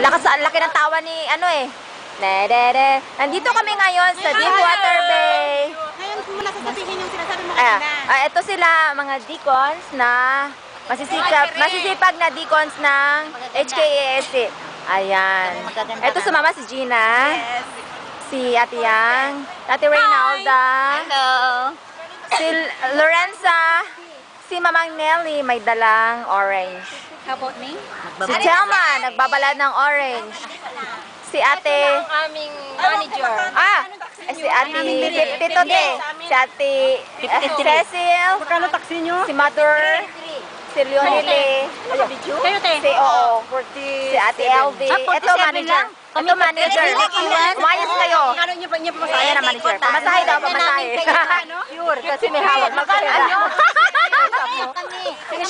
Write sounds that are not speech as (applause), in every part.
Lakas, ang laki ng tawa ni ano eh. Dede. Nandito kami ngayon sa Deepwater Bay. Ngayon mo na sasabihin yung sinasabi mo Ah, kanina. ah, ito sila mga deacons na masisikap, masisipag na deacons ng HKASC. Ayan. Ito sa mama si Gina. Si Ate Yang. Ate Reynalda. Hello. Si Lorenza. Si Mamang Nelly may dalang orange. How about me? Si Chelma, nagbabalad ng orange. Si ate, aming manager. ah, eh, si ate Tito Te, si ate eh, Cecil, Magkano taxi nyo? si Mother, si Leonile, Kayo, te. si Oo, si ate LV. Ah, Ito 47 manager. Ito manager. Umayos kayo. Ano nyo pa niya pa Ayan ang manager. Pamasahe daw, pamasahe. (laughs) Kasi may hawak pera.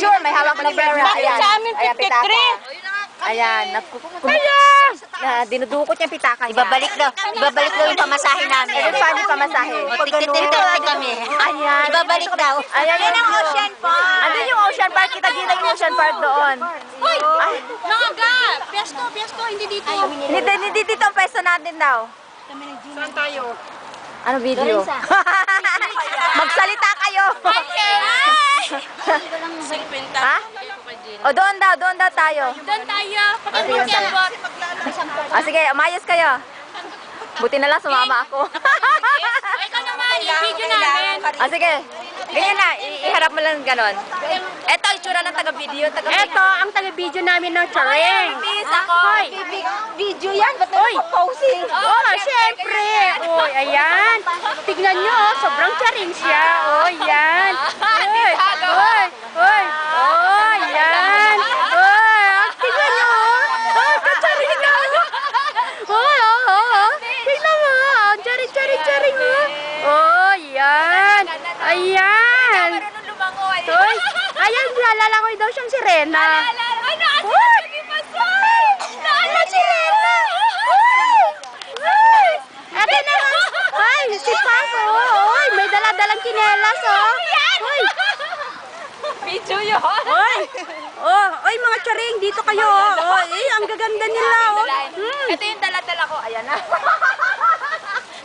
Sure, may hawak na pera. Ayan. sa amin Ayan, 53? pitaka. Ayan. Kaya! Na, dinudukot niya pitaka niya. Ibabalik daw. Ibabalik daw yung pamasahe namin. Every time yung pamasahe. O, tigtitirti kami. Ayan. Ibabalik daw. Ayan yung Ocean Park. Andun yung Ocean Park. Kita-kita yung Ocean Park doon. Uy! Ay, Naga! Piesto, piesto, hindi dito. hindi, hindi dito ang pwesto natin daw. Saan tayo? Ano video? (laughs) Magsalita kayo. ha? O doon daw, doon daw tayo. Doon tayo. Sige, doon tayo. Ah, sige, umayos kayo. Buti na lang sumama ako. Ikaw naman, yung video namin. ah, sige. Ganyan na, iharap mo lang ganon. Eto, itsura ng taga-video. Taga Eto, ang taga-video namin ng Charing. Ako. Video yan, ba't Oy. posing? Oh, syempre. Oy, ayan. Tignan nyo, oh, sobrang charing siya. Oh, yan. Oy, oy, oy. Oh, yan. Oy, ah, tignan nyo. oh. Oh, kacharing na. Oh, oh, oh, oh. Tignan mo. oh, Ang charing, charing, charing. oh. Oh, yan. Ayan. Oy, ayan, lalalangoy daw siyang sirena. Ano? Uy! Naala si Rena! Uy! Uy! Eto naman! Ay, si Paco! Uy, may dala-dalang kinelas, oh! Uy! Video yun. Uy! Oh, mga charing, dito kayo, oh! Oh, eh, ang gaganda nila, oh! Hmm. Ito yung dala-dala ko. Ayan na. (laughs)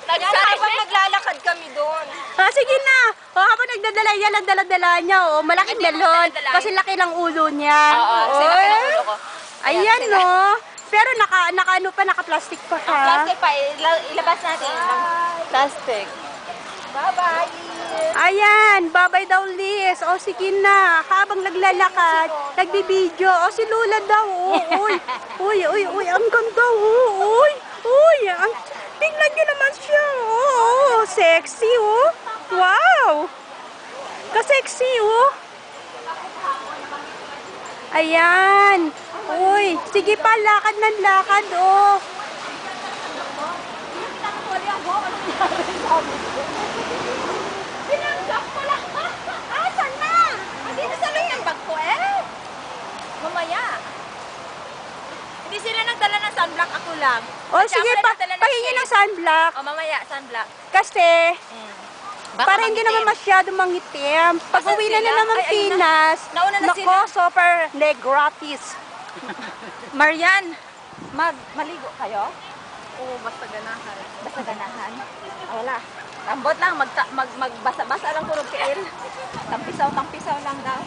Habang naglalakad kami doon. Ah, sige na! Oh, habang nagdadala yan, ang dala-dala niya, oh! Malaking dala-dala. Kasi laki ng ulo niya. Oo, kasi laki ng ulo ko. Ayan, no? Pero naka, naka ano pa, naka-plastic pa siya. Plastic pa, ila- ilabas natin. Plastic. Bye-bye. Ayan, babay daw Liz. O sige na, habang naglalakad, nagbibideo. O si Lula daw. O, uy, (laughs) uy, uy, uy, ang ganda. O, uy, uy, ang, tingnan nyo naman siya. O, o, sexy, o. Wow. Ka-sexy, o. Ayan. Uy, sige pa, lakad ng lakad, o. Binangga pala. Asan na? Dito sa loob ng bag ko eh. Mamaya. Hindi sila nagdala ng sunblock, ako lang. O, At sige pa, ng pahingi ng shade. sunblock. O, mamaya, sunblock. Kasi, Baka para hindi naman masyado mangitim. Pag Asan uwi na naman Ay, ayun na. Pinas, Nauna na nako, sila. super leg gratis. (laughs) Marian, mag maligo kayo? Oo, basta ganahan. Basta ganahan? Ah, wala. Ambot lang, mag, mag, magbasa-basa lang kurog kail. Tampisaw, tampisaw lang daw.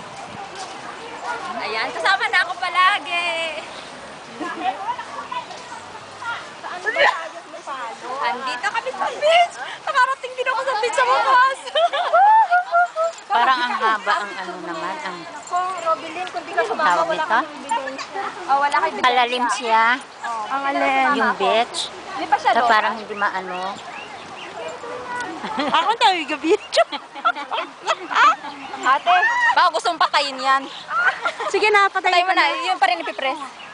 Ayan, kasama na ako palagi. (laughs) Andito kami sa beach. Nakarating din ako sa beach sa bukas. (laughs) Parang ang haba ang ano naman. Ang Kung Robilin, kung di ka sumama, wala ebidensya. Oh, wala kang ebidensya. Palalim siya. Ang alin. Yung beach. Di pa siya So parang hindi maano. (laughs) Ako tayo video. Ate, baka gusto mong patayin yan. Sige na, Patay patayin mo na, yun pa rin ipipress.